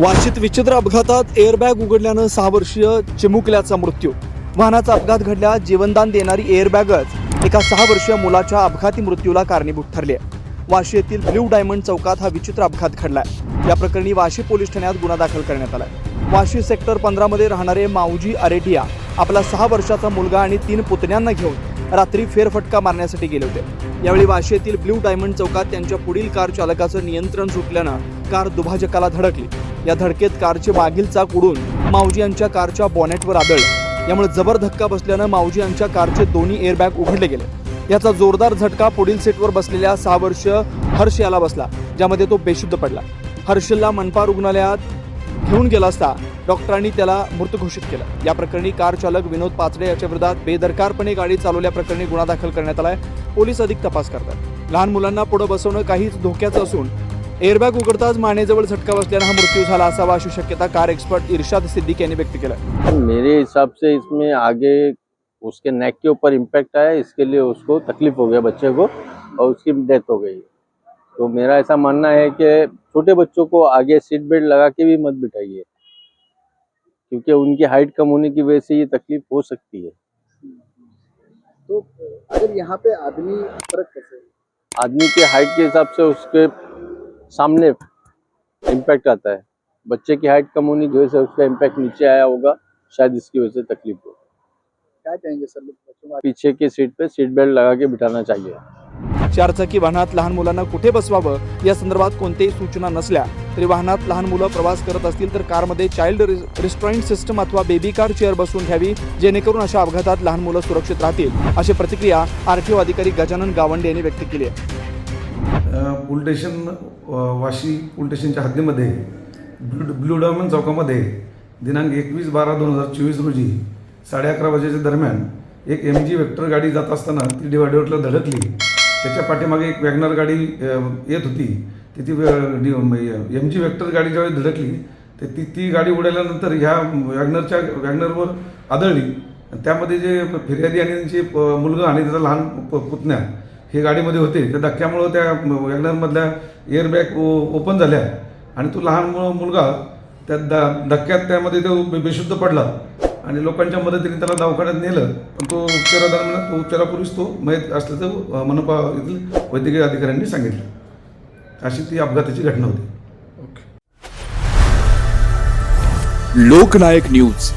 वाशीत विचित्र अपघातात एअरबॅग उघडल्यानं सहा वर्षीय चिमुकल्याचा मृत्यू. वाहनाचा अपघात घडल्या जीवनदान देणारी एअरबॅगच एका सहा वर्षीय मुलाच्या अपघाती मृत्यूला कारणीभूत ठरली. आहे वाशी येथील ब्ल्यू डायमंड चौकात हा विचित्र अपघात घडलाय. या प्रकरणी वाशी पोलीस ठाण्यात गुन्हा दाखल करण्यात आलाय. वाशी सेक्टर पंधरामध्ये राहणारे माऊजी अरेटिया आपला सहा वर्षाचा मुलगा आणि तीन पुतण्यांना घेऊन रात्री फेरफटका मारण्यासाठी गेले होते. यावेळी वाशी येथील ब्ल्यू डायमंड चौकात त्यांच्या पुढील कार चालकाचं नियंत्रण सुटल्यानं कार दुभाजकाला धडकली. या धडकेत कारचे मागील चाक उडून मावजी यांच्या कारच्या बॉनेटवर आदळलं. यामुळे जबर धक्का बसल्यानं मावजी यांच्या कारचे दोन्ही एअरबॅग उघडले गेले. याचा जोरदार झटका पुढील सीटवर बसलेल्या सहा वर्ष हर्ष याला बसला ज्यामध्ये तो बेशुद्ध पडला. हर्षलला मनपा रुग्णालयात घेऊन गेला असता डॉक्टरांनी त्याला मृत घोषित केलं. या प्रकरणी कार चालक विनोद पाचडे याच्या विरोधात बेदरकारपणे गाडी चालवल्याप्रकरणी गुन्हा दाखल करण्यात आलाय. पोलीस अधिक तपास करतात. लहान मुलांना पुढे बसवणं काहीच धोक्याचं असून एअरबॅग उघडताच मानेजवळ झटका बसल्यानं हा मृत्यू झाला असावा अशी शक्यता कार एक्सपर्ट इर्शाद सिद्दीक यांनी व्यक्त केलं मेरे हिसाब से इसमें आगे उसके नेक के ऊपर इम्पैक्ट आया इसके लिए उसको तकलीफ हो गया बच्चे को और उसकी डेथ हो गई। तो मेरा ऐसा मानना है कि छोटे बच्चों को आगे सीट बेल्ट लगा के भी मत बिठाइए। क्योंकि उनकी हाइट कम होने की वजह से ये तकलीफ़ हो सकती है। तो अगर यहाँ पे आदमी फ़र्क कैसे? आदमी के हाइट के हिसाब से उसके सामने इम्पैक्ट आता है। बच्चे की हाइट कम होने की वजह से उसका इम्पैक्ट नीचे आया होगा शायद इसकी वजह से तकलीफ़ हो। क्या कहेंगे सर बच्चों पीछे की सीट पे सीट बेल्ट लगा के बिठाना चाहिए। चारचाकी वाहनात लहान मुलांना कुठे बसवावं? या संदर्भात कोणत्याही सूचना नसल्या तरी वाहनात लहान मुलं प्रवास करत असतील तर कारमध्ये चाइल्ड रिस्ट्रॉइंट सिस्टम अथवा बेबी कार चेअर बसवून घ्यावी जेणेकरून अशा अपघातात लहान मुलं सुरक्षित राहतील. अशी प्रतिक्रिया आरटीओ अधिकारी गजानन गावंडे यांनी व्यक्त केली आहे. अ, स्टेशन वाशी पोलीस स्टेशनच्या हद्दीमध्ये ब्लू ब्लू डायमंड चौकामध्ये दिनांक एकवीस बारा दोन हजार चोवीस रोजी साडे अकरा वाजेच्या दरम्यान एक एम जी वेक्टर गाडी जात असताना ती डिवायडरला धडकली. त्याच्या पाठीमागे एक वॅगनर गाडी येत होती. ती ती एम जी वेक्टर गाडी ज्यावेळी धडकली तर ती ती गाडी उडाल्यानंतर ह्या वॅगनरच्या वॅगनरवर आदळली. त्यामध्ये जे फिर्यादी आणि त्यांचे मुलगा आणि त्याचा लहान प- पुतण्या हे गाडीमध्ये होते. त्या धक्क्यामुळं त्या वॅगनरमधल्या एअरबॅग ओपन झाल्या. आणि तो लहान मुलगा त्या द धक्क्यात त्यामध्ये तो बे- बेशुद्ध पडला. आणि लोकांच्या मदतीने त्याला दवाखान्यात नेलं. पण तो उपचारादरम्यान तो उपचारापूर्वीच तो मयत असल्याचं मनपा येथील वैद्यकीय अधिकाऱ्यांनी सांगितलं. अशी ती अपघाताची घटना होती. लोकनायक न्यूज.